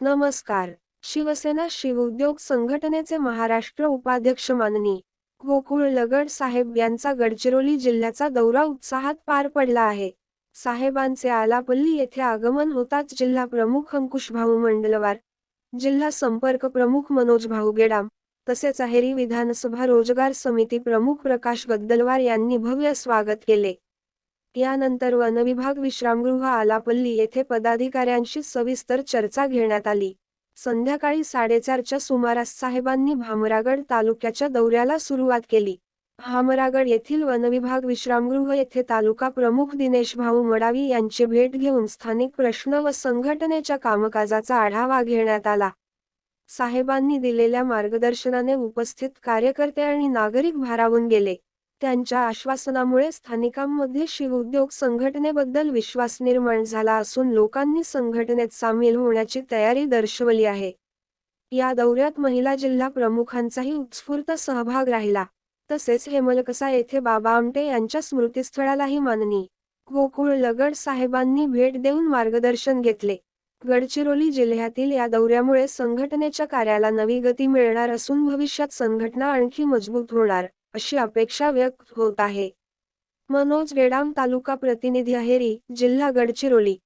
नमस्कार. शिवसेना शिवउद्योग संघटनेचे महाराष्ट्र उपाध्यक्ष माननी गोकुळ लगड साहेब यांचा गडचिरोली जिल्ह्याचा दौरा उत्साहात पार पडला आहे. साहेबांचे आलापल्ली येथे आगमन होताच जिल्हा प्रमुख अंकुश भाऊ मंडलवार जिल्हा संपर्क प्रमुख मनोज भाऊ गेडाम तसेच अहेरी विधानसभा रोजगार समिती प्रमुख प्रकाश गद्दलवार यांनी भव्य स्वागत केले. यानंतर वनविभाग विश्रामगृह आलापल्ली येथे पदाधिकाऱ्यांशी सविस्तर चर्चा घेण्यात आली. संध्याकाळी साडेचारच्या सुमारास साहेबांनी भामरागड तालुक्याच्या दौऱ्याला सुरुवात केली. भामरागड येथील वनविभाग विश्रामगृह येथे तालुका प्रमुख दिनेश भाऊ मडावी यांची भेट घेऊन स्थानिक प्रश्न व संघटनेच्या कामकाजाचा आढावा घेण्यात आला. साहेबांनी दिलेल्या मार्गदर्शनाने उपस्थित कार्यकर्ते आणि नागरिक भारावून गेले. त्यांच्या आश्वासनामुळे स्थानिकांमध्ये शिवउद्योग संघटनेबद्दल विश्वास निर्माण झाला असून लोकांनी संघटनेत सामील होण्याची तयारी दर्शवली आहे. या दौऱ्यात महिला जिल्हा प्रमुखांचाही उत्स्फूर्त सहभाग राहिला. तसेच हेमलकसा येथे बाबा आमटे यांच्या स्मृतीस्थळालाही माननी गोकुळ लगड साहेबांनी भेट देऊन मार्गदर्शन घेतले. गडचिरोली जिल्ह्यातील या दौऱ्यामुळे संघटनेच्या कार्याला नवी गती मिळणार असून भविष्यात संघटना आणखी मजबूत होणार. अशी अपेक्षा व्यक्त होत आहे. मनोज वेडाम तालुका प्रतिनिधी अहेरी जिल्हा गडचिरोली.